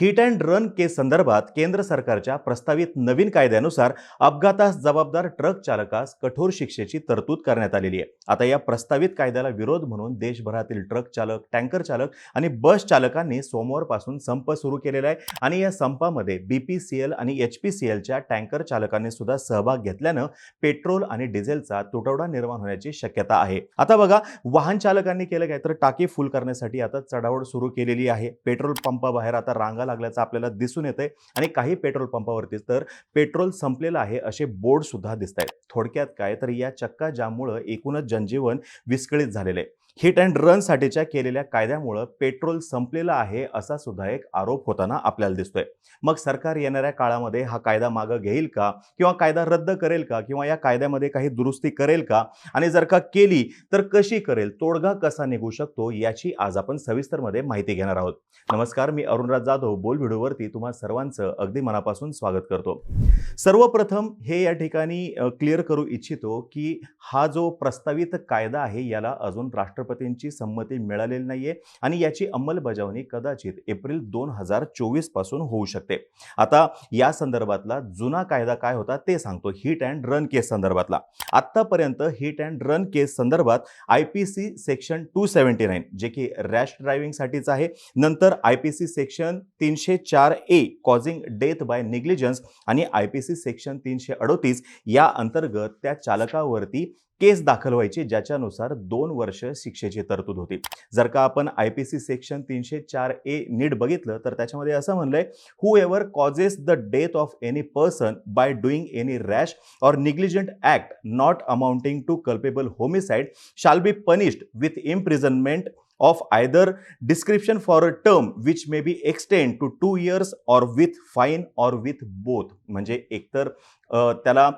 Hit and run case संदर्भात केंद्र सरकारच्या प्रस्तावित नवीन कायद्यानुसार अपघातास जबाबदार ट्रक चालकास कठोर शिक्षेची तरतूद करण्यात आलेली आहे. आता या प्रस्तावित कायद्याला विरोध म्हणून देशभरातील ट्रक चालक टँकर चालक आणि बस चालकांनी सोमवारपासून संप सुरू केलेला आहे आणि या संपामध्ये बीपीसीएल आणि एच पी सी एलच्या टँकर चालकांनी सुद्धा सहभाग घेतल्यानं पेट्रोल आणि डिझेलचा तुटवडा निर्माण होण्याची शक्यता आहे. आता बघा वाहन चालकांनी केलं काय? तर टाकी फुल करण्यासाठी आता चढावड सुरू केलेली आहे. पेट्रोल पंपाबाहेर आता रांगा लागल्याचं आपल्याला दिसून येतंय आणि काही पेट्रोल पंपावरती तर पेट्रोल संपलेलं आहे असे बोर्ड सुद्धा दिसत आहेत थोडक्यात काय? तर या चक्का जाममुळं एकूणच जनजीवन विस्कळीत झालेलं आहे हिट अँड रनसाठीच्या केलेल्या कायद्यामुळं पेट्रोल संपलेलं आहे असा सुद्धा एक आरोप होताना आपल्याला दिसतोय. मग सरकार येणाऱ्या काळामध्ये हा कायदा मागं घेईल का? किंवा कायदा रद्द करेल का? किंवा या कायद्यामध्ये काही दुरुस्ती करेल का? आणि जर का केली तर कशी करेल? तोडगा कसा निघू शकतो? याची आज आपण सविस्तरमध्ये माहिती घेणार आहोत. नमस्कार मी अरुणराज जाधव. बोल व्हिडिओवरती तुम्हा सर्वांचं अगदी मनापासून स्वागत करतो. सर्वप्रथम हे या ठिकाणी क्लिअर करू इच्छितो की हा जो प्रस्तावित कायदा आहे याला अजून राष्ट्र राष्ट्रपतींची संमती मिळालेली नाहीये आणि याची अंमलबजावणी कदाचित एप्रिल दोन हजार चोवीसपासून होऊ शकते. आता या संदर्भातला जुना कायदा काय होता ते सांगतो हिट अँड रन केस संदर्भातला. आत्तापर्यंत हिट अँड रन केस संदर्भात I P C section two seventy nine जे की रॅश ड्रायव्हिंगसाठीच आहे नंतर आय पी सी सेक्शन तीनशे चार A causing death by negligence आणि आय पी सी सेक्शन तीनशे अडोतीस या अंतर्गत त्या चालकावरती केस दाखल व्हायची ज्याच्यानुसार दोन वर्ष शिक्षेची तरतूद होती. जर का आपण आय पी सी सेक्शन तीनशे चार ए नीट बघितलं तर त्याच्यामध्ये असं म्हणलंय whoever causes the death of any person by doing any rash or negligent act not amounting to culpable homicide shall be punished with imprisonment of either description for a term which may be extend to two years or with fine or with both. म्हणजे एकतर त्याला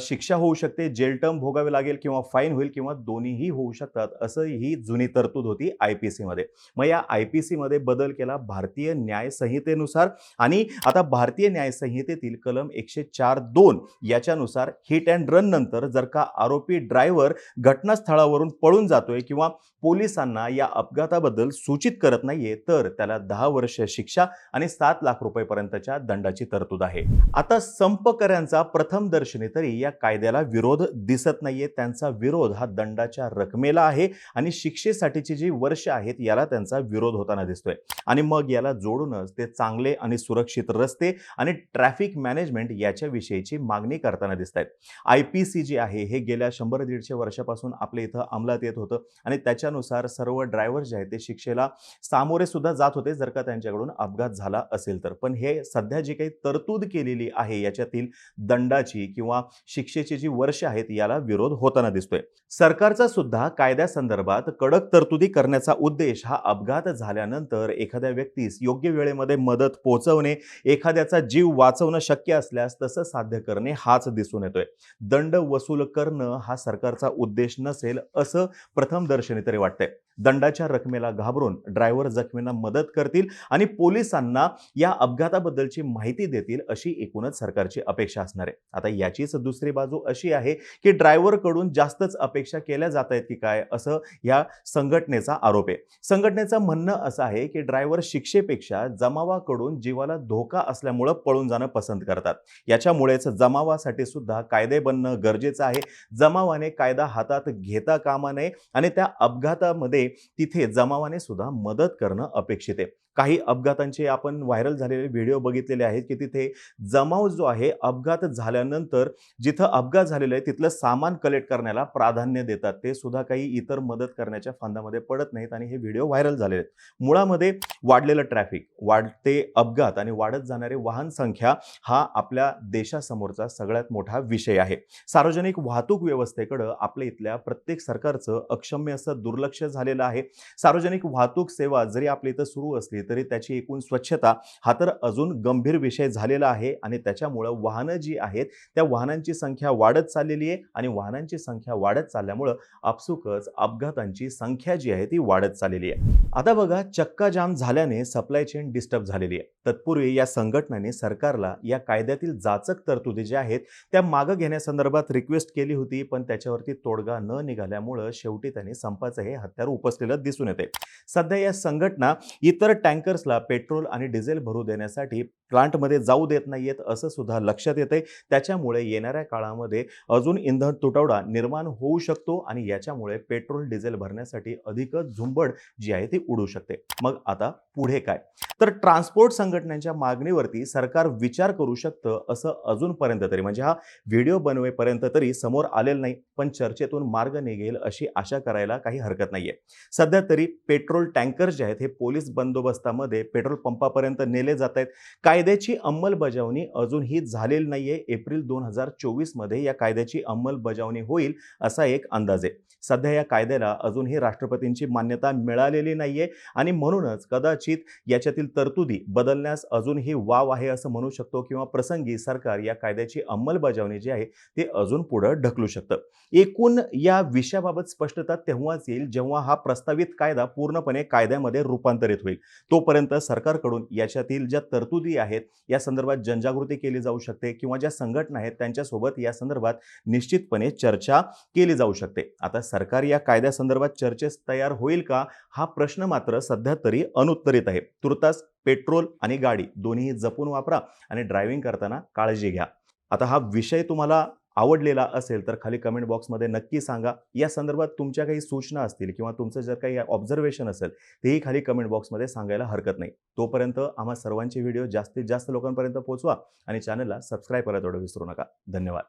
शिक्षा होऊ शकते gel term भोगावे लागेल किंवा fine होईल किंवा दोन्हीही होऊ शकतात असं ही जुनी तरतूद होती आय पी सीमध्ये मग या आय पी सीमध्ये बदल केला भारतीय न्यायसंहितेनुसार आणि आता भारतीय न्यायसंहितेतील कलम एकशे चार दोन याच्यानुसार हिट अँड रन नंतर जर का आरोपी ड्रायव्हर घटनास्थळावरून पळून जातोय किंवा पोलिसांना या अपघाताबद्दल सूचित करत नाहीये तर त्याला दहा वर्ष शिक्षा आणि सात लाख रुपयेपर्यंतच्या दंडाची तरतूद आहे. आता संपकऱ्यांचा प्रथम दर्शनी तरी या कायद्याला विरोध दिसत नाहीये. त्यांचा विरोध हा दंडाच्या रकमेला आहे आणि शिक्षेसाठीची जी वर्ष आहेत याला त्यांचा विरोध होताना दिसतोय. आणि मग याला जोडूनच ते चांगले आणि सुरक्षित रस्ते आणि ट्रॅफिक मॅनेजमेंट याच्याविषयीची मागणी करताना दिसत आहेत आय पी सी जे आहे हे गेल्या शंभर दीडशे वर्षापासून आपल्या इथं अंमलात येत होतं आणि त्याच्यानुसार सर्व ड्रायव्हर जे आहेत ते शिक्षेला सामोरे सुद्धा जात होते जर का त्यांच्याकडून अपघात झाला असेल तर. पण हे सध्या जी काही तरतूद केलेली आहे याच्यातील दंडाची किंवा शिक्षेची जी वर्ष आहेत याला विरोध होताना दिसतोय. सरकारचा सुद्धा कायद्यासंदर्भात कडक तरतुदी करण्याचा उद्देश हा अपघात झाल्यानंतर एखाद्या व्यक्तीस योग्य वेळेमध्ये मदत पोहोचवणे एखाद्याचा जीव वाचवणं शक्य असल्यास तसं साध्य करणे हाच दिसून येतोय. दंड वसूल करणं हा सरकारचा उद्देश नसेल असं प्रथम दर्शनी तरी वाटतंय. दंडाच्या रकमेला घाबरून ड्रायव्हर जखमींना मदत करतील आणि पोलिसांना या अपघाताबद्दलची माहिती देतील अशी एकूणच सरकारची अपेक्षा असणार आहे. आता याचीच दुसरी बाजू अशी आहे की ड्रायव्हरकडून जास्तच अपेक्षा केल्या जात आहेत की काय असं या संघटनेचा आरोप आहे. संघटनेचं म्हणणं असं आहे की ड्रायव्हर शिक्षेपेक्षा जमावाकडून जीवाला धोका असल्यामुळं पळून जाणं पसंत करतात. याच्यामुळेच जमावासाठी सुद्धा कायदे बनणं गरजेचं आहे. जमावाने कायदा हातात घेता कामा नये आणि त्या अपघातामध्ये तिथे जमावाने सुद्धा मदत करणं अपेक्षित आहे. काही अपघातांचे आपण व्हायरल झालेले व्हिडिओ बघितलेले आहेत की तिथे जमाव जो आहे अपघात झाल्यानंतर जिथं अपघात झालेला आहे तिथलं सामान कलेक्ट करण्याला प्राधान्य देतात. ते सुद्धा काही इतर मदत करण्याच्या फांदामध्ये पडत नाहीत आणि हे व्हिडिओ व्हायरल झालेले आहेत. मुळामध्ये वाढलेलं ट्रॅफिक वाढते अपघात आणि वाढत जाणारे वाहन संख्या हा आपल्या देशासमोरचा सगळ्यात मोठा विषय आहे. सार्वजनिक वाहतूक व्यवस्थेकडं आपल्या इथल्या प्रत्येक सरकारचं अक्षम्य असं दुर्लक्ष झालेलं आहे. सार्वजनिक वाहतूक सेवा जरी आपल्या इथं सुरू असली तरी त्याची एकूण स्वच्छता हा तर अजून गंभीर विषय झालेला आहे आणि त्याच्यामुळं वाहनं जी आहेत त्या वाहनांची संख्या वाढत चाललेली आहे आणि वाहनांची संख्या वाढत चालल्यामुळं आपसुकच अपघातांची संख्या जी आहे ती वाढत चाललेली आहे. आता बघा चक्का जाम झाल्याने सप्लाय चेन डिस्टर्ब झालेली आहे. तत्पूर्वी या संघटनेने सरकारला या कायद्यातील जाचक तरतुदी ज्या आहेत त्या मागं घेण्यासंदर्भात रिक्वेस्ट केली होती पण त्याच्यावरती तोडगा न निघाल्यामुळं शेवटी त्यांनी संपाचं हे हत्यार उपसलेलं दिसून येते सध्या या संघटना इतर टँकर्सला पेट्रोल आणि डिझेल भरू देण्यासाठी प्लांटमध्ये जाऊ देत नाहीयेत असं सुद्धा लक्षात येतंय. त्याच्यामुळे येणाऱ्या काळामध्ये अजून इंधन तुटवडा निर्माण होऊ शकतो आणि याच्यामुळे पेट्रोल डिझेल भरण्यासाठी अधिकच झुंबड जी आहे ती उडू शकते. मग आता पुढे काय? तर ट्रान्सपोर्ट संघटनांच्या मागणीवरती सरकार विचार करू शकतं असं अजूनपर्यंत तरी म्हणजे हा व्हिडिओ बनवेपर्यंत तरी समोर आलेलं नाही पण चर्चेतून मार्ग निघेल अशी आशा करायला काही हरकत नाहीये. सध्या तरी पेट्रोल टँकर जे आहेत हे पोलीस बंदोबस्त बंदोबस्तामध्ये पेट्रोल पंपापर्यंत नेले जात आहेत. कायद्याची अंमलबजावणी अजूनही झालेली नाहीये. एप्रिल दोन हजार चोवीसमध्ये या कायद्याची अंमलबजावणी होईल असा एक अंदाज आहे. सध्या या कायद्याला अजूनही राष्ट्रपतींची मान्यता मिळालेली नाहीये आणि म्हणूनच कदाचित याच्यातील तरतुदी बदलण्यास अजूनही वाव आहे असं म्हणू शकतो किंवा प्रसंगी सरकार या कायद्याची अंमलबजावणी जी आहे ते अजून पुढं ढकलू शकतं. एकूण या विषयाबाबत स्पष्टता तेव्हाच येईल जेव्हा हा प्रस्तावित कायदा पूर्णपणे कायद्यामध्ये रूपांतरित होईल. तोपर्यंत सरकारकडून याच्यातील ज्या तरतुदी आहेत या संदर्भात जनजागृती केली जाऊ शकते किंवा ज्या संघटना आहेत त्यांच्यासोबत या संदर्भात निश्चितपणे चर्चा केली जाऊ शकते. आता सरकार या कायद्यासंदर्भात चर्चेस तयार होईल का? हा प्रश्न मात्र सध्या तरी अनुत्तरित आहे. तुर्तास पेट्रोल आणि गाडी दोन्ही जपून वापरा आणि ड्रायव्हिंग करताना काळजी घ्या. आता हा विषय तुम्हाला आवडलेला असेल तर खाली कमेंट बॉक्समध्ये नक्की सांगा. या संदर्भात तुमच्या काही सूचना असतील किंवा तुमचं जर काही ऑब्झर्वेशन असेल तेही खाली कमेंट बॉक्समध्ये सांगायला हरकत नाही. तोपर्यंत आम्हा सर्वांचे व्हिडिओ जास्तीत जास्त लोकांपर्यंत पोहोचवा आणि चॅनलला सबस्क्राईब करायला थोडं विसरू नका. धन्यवाद.